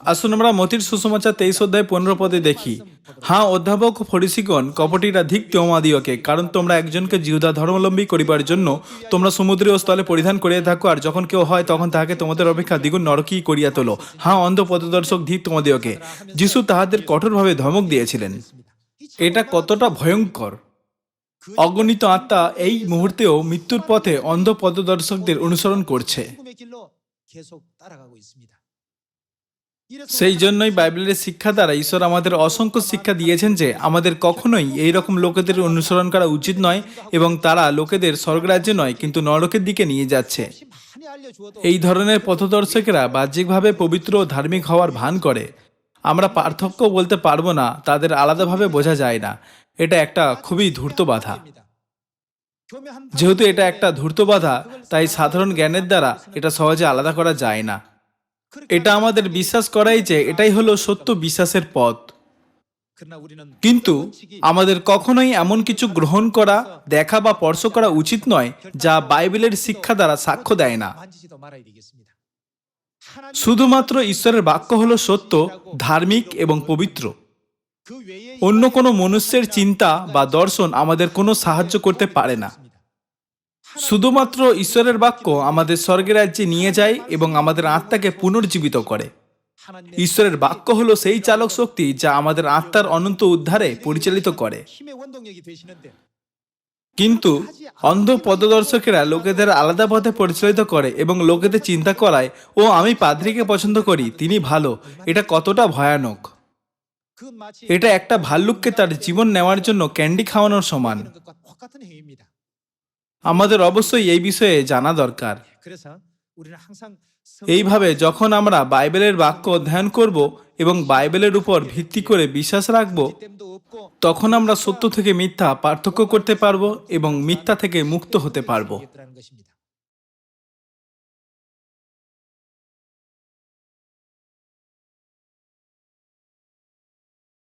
আসুন আমরা মতির সুসমাচার তেইশ অধ্যায় পনেরো পদে দেখি। হ্যাঁ অধ্যাপক ফরিসিগণ, কপটিরা ধিক তোমাদিওকে কারণ তোমরা একজনকে জিহুদা ধর্মাবলম্বী করিবার জন্য তোমরা সমুদ্রীয় স্থলে পরিধান করিয়া থাকো, আর যখন কেউ হয় তখন তাহাকে তোমাদের অপেক্ষা দ্বিগুণ নরকী করিয়া তোলো। হ্যাঁ অন্ধ পদদর্শক ধিক তোমাদিওকে যিশু তাহাদের কঠোরভাবে ধমক দিয়েছিলেন। এটা কতটা ভয়ঙ্কর! অগণিত আত্মা এই মুহূর্তেও মৃত্যুর পথে অন্ধ পদদর্শকদের অনুসরণ করছে। সেই জন্যই বাইবেলের শিক্ষা দ্বারা ঈশ্বর আমাদের অসংখ্য শিক্ষা দিয়েছেন যে আমাদের কখনোই এই রকম লোকেদের অনুসরণ করা উচিত নয় এবং তারা লোকেদের স্বর্গরাজ্যে নয়, কিন্তু নরকের দিকে নিয়ে যাচ্ছে। এই ধরনের পথদর্শকেরা বাহ্যিকভাবে পবিত্র ও ধার্মিক হওয়ার ভান করে। আমরা পার্থক্য বলতে পারব না, তাদের আলাদাভাবে বোঝা যায় না। এটা একটা খুবই ধূর্ত বাধা। যেহেতু এটা একটা ধূর্ত বাধা, তাই সাধারণ জ্ঞানের দ্বারা এটা সহজে আলাদা করা যায় না। এটা আমাদের বিশ্বাস করাই যে এটাই হলো সত্য বিশ্বাসের পথ। কিন্তু আমাদের কখনোই এমন কিছু গ্রহণ করা, দেখা বা স্পর্শ করা উচিত নয়, যা বাইবেলের শিক্ষা দ্বারা সাক্ষ্য দেয় না। শুধুমাত্র ঈশ্বরের বাক্য হলো সত্য, ধার্মিক এবং পবিত্র। অন্য কোনো মনুষ্যের চিন্তা বা দর্শন আমাদের কোনো সাহায্য করতে পারে না। শুধুমাত্র ঈশ্বরের বাক্য আমাদের স্বর্গের রাজ্যে নিয়ে যায় এবং আমাদের আত্মাকে পুনর্জীবিত করে। ঈশ্বরের বাক্য হলো সেই চালক শক্তি যা আমাদের আত্মার অনন্ত উদ্ধারে পরিচালিত করে। কিন্তু অন্ধ পদদর্শকেরা লোকেদের আলাদা পথে পরিচালিত করে এবং লোকেদের চিন্তা করায়, ও, আমি পাদ্রিকে পছন্দ করি, তিনি ভালো, এটা কতটা ভয়ানক। এটা একটা ভাল্লুককে তার জীবন নেওয়ার জন্য ক্যান্ডি খাওয়ানোর সমান। আমাদের অবশ্যই এই বিষয়ে জানা দরকার। এইভাবে যখন আমরা বাইবেলের বাক্য অধ্যয়ন করব এবং বাইবেলের উপর ভিত্তি করে বিশ্বাস রাখব তখন আমরা সত্য থেকে মিথ্যা পার্থক্য করতে পারব এবং মিথ্যা থেকে মুক্ত হতে পারব।